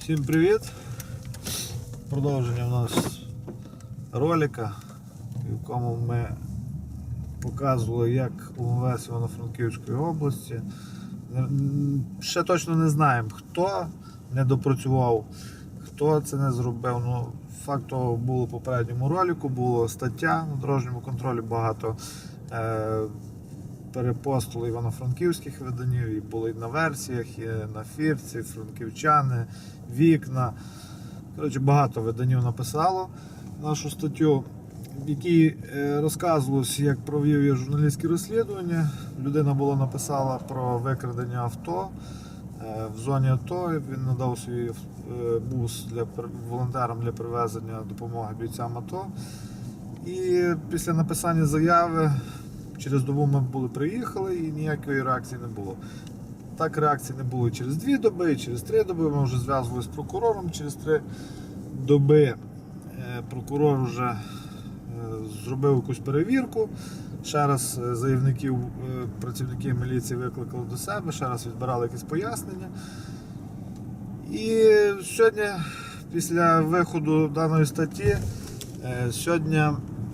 Всім привіт! Продовження у нас ролика, в якому ми показували, як УМВС Івано-Франківської області. Ще точно не знаємо, хто не допрацював, хто це не зробив. Ну, факт того було в попередньому ролику, була стаття на дорожньому контролі багато. Перепостили івано-франківських виданів, і були на версіях, і на фірці, франківчани, вікна. Коротше, багато виданів написало нашу статтю, в якій е, розказувалось, як провів я журналістське розслідування. Людина була написала про викрадення авто е, в зоні АТО. Він надав свій е, бус для волонтерам для привезення допомоги бійцям АТО. І після написання заяви через добу ми були приїхали і ніякої реакції не було. Так реакції не було через дві доби, через три доби. Ми вже зв'язувалися з прокурором через три доби. Е, Прокурор вже е, зробив якусь перевірку. Ще раз е, заявників, працівники міліції викликали до себе, ще раз відбирали якісь пояснення. І сьогодні, після виходу даної статті, сьогодні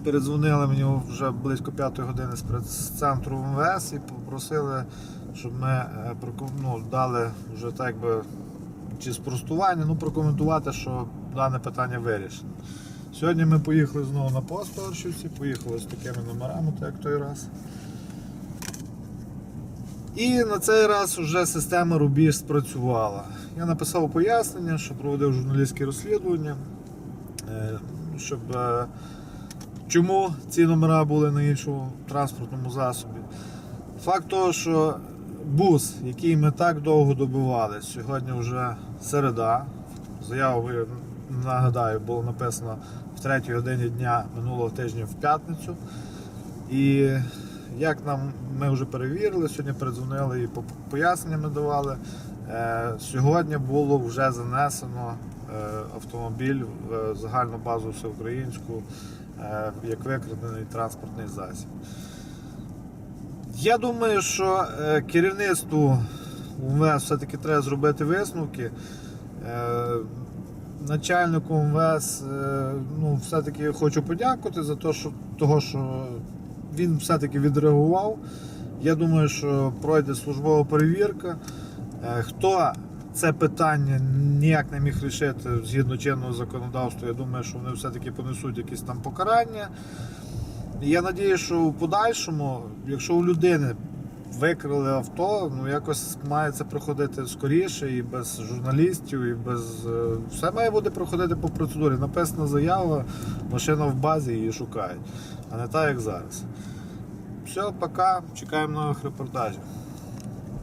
передзвонили мені вже близько п'ятої години з прес-центру МВС і попросили, щоб ми е, ну, дали вже так би чи спростування, ну прокоментувати, що дане питання вирішено. Сьогодні ми поїхали знову на пост поїхали з такими номерами, так як той раз. І на цей раз вже система Рубіж спрацювала. Я написав пояснення, що проводив журналістське розслідування, е, щоб е, чому ці номера були на іншому транспортному засобі. Факт того, що бус, який ми так довго добивали, сьогодні вже середа. Заяву ви нагадаю, було написано в 3 годині дня минулого тижня в п'ятницю. І як нам ми вже перевірили, сьогодні передзвонили і по- пояснення ми давали. Е, Сьогодні було вже занесено е, автомобіль в е, загальну базу всеукраїнську як викрадений транспортний засіб. Я думаю, що е, керівництву УМВС все-таки треба зробити висновки. Е, Начальнику МВС е, ну, все-таки хочу подякувати за те, що, того, що він все-таки відреагував. Я думаю, що пройде службова перевірка. Е, Хто це питання ніяк не міг рішити згідно чинного законодавства, я думаю, що вони все-таки понесуть якісь там покарання. Я сподіваюся, що в подальшому, якщо у людини викрили авто, ну якось має це проходити скоріше і без журналістів, і без. е, Все має бути проходити по процедурі. Написана заява, машина в базі її шукають, а не так, як зараз. Все, пока, чекаємо нових репортажів.